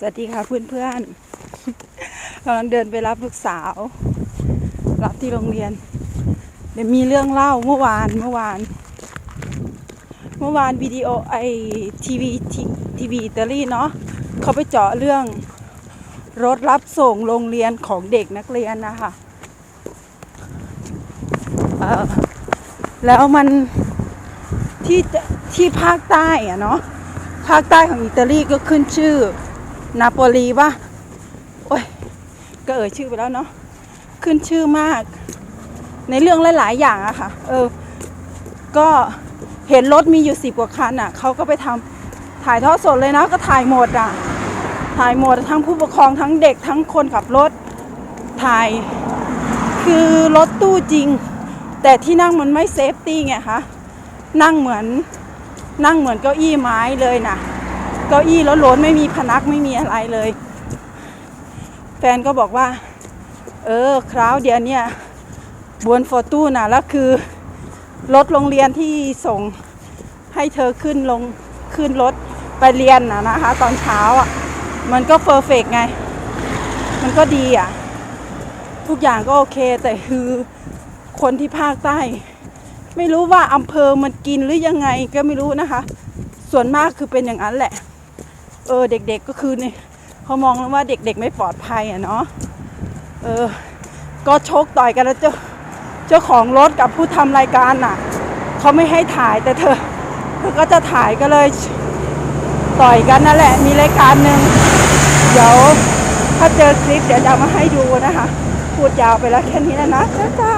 สวัสดีค่ะเพื่อนๆกำลังเดินไปรับลูกสาว รับที่โรงเรียน เดี๋ยวมีเรื่องเล่าเมื่อวานเมื่อวาน เมื่อวานวิดีโอไอทีวีทีวีอิตาลีเนาะเขาไปเจาะเรื่องรถรับส่งโรงเรียนของเด็กนักเรียนนะคะแล้วมันที่ที่ภาคใต้อะเนาะภาคใต้ของอิตาลีก็ขึ้นชื่อ นาโปลีป่ะโอ้ยก็เอ่ยชื่อไปแล้วเนาะขึ้นชื่อมาก ในเรื่องหลาย ๆ อย่างอะค่ะ เออ ก็เห็นรถมีอยู่สิบกว่าคันอะเขาก็ไปทำถ่ายทอดสดเลยนะ ก็ถ่ายหมดอะถ่ายหมดทั้งผู้ปกครองทั้งเด็กทั้งคนขับรถถ่ายคือรถตู้จริง แต่ที่นั่งมันไม่เซฟตี้ไงคะนั่งเหมือนนั่งเหมือนเก้าอี้ไม้เลยนะ เก้าอี้แล้วล้นไม่มีพนักไม่มีอะไรเลย แฟนก็บอกว่า เออคราวเดียวเนี่ยบนฟอร์ตูน่ะแล้วคือรถโรงเรียนที่ส่งให้เธอขึ้นลงขึ้นรถไปเรียนนะนะคะ ตอนเช้าอะ มันก็เฟอร์เฟกไง มันก็ดีอะ ทุกอย่างก็โอเค แต่คือคนที่ภาคใต้ ไม่รู้ว่าอำเภอมันกินหรือยังไงก็ไม่รู้นะคะ ส่วนมากคือเป็นอย่างนั้นแหละ เออเด็กๆก็คือเนี่ยเขามองว่าเด็กๆไม่ปลอดภัยอะเนาะเออก็ชกต่อยกันแล้วเจ้าเจ้าของรถกับผู้ทำรายการน่ะเขาไม่ให้ถ่ายแต่เธอเธอก็จะถ่ายก็เลยต่อยกันนั่นแหละ มีรายการหนึ่งเดี๋ยวถ้าเจอคลิปเดี๋ยวจะเอามาให้ดูนะคะ พูดยาวไปแล้วแค่นี้แล้วนะจ้าจ้า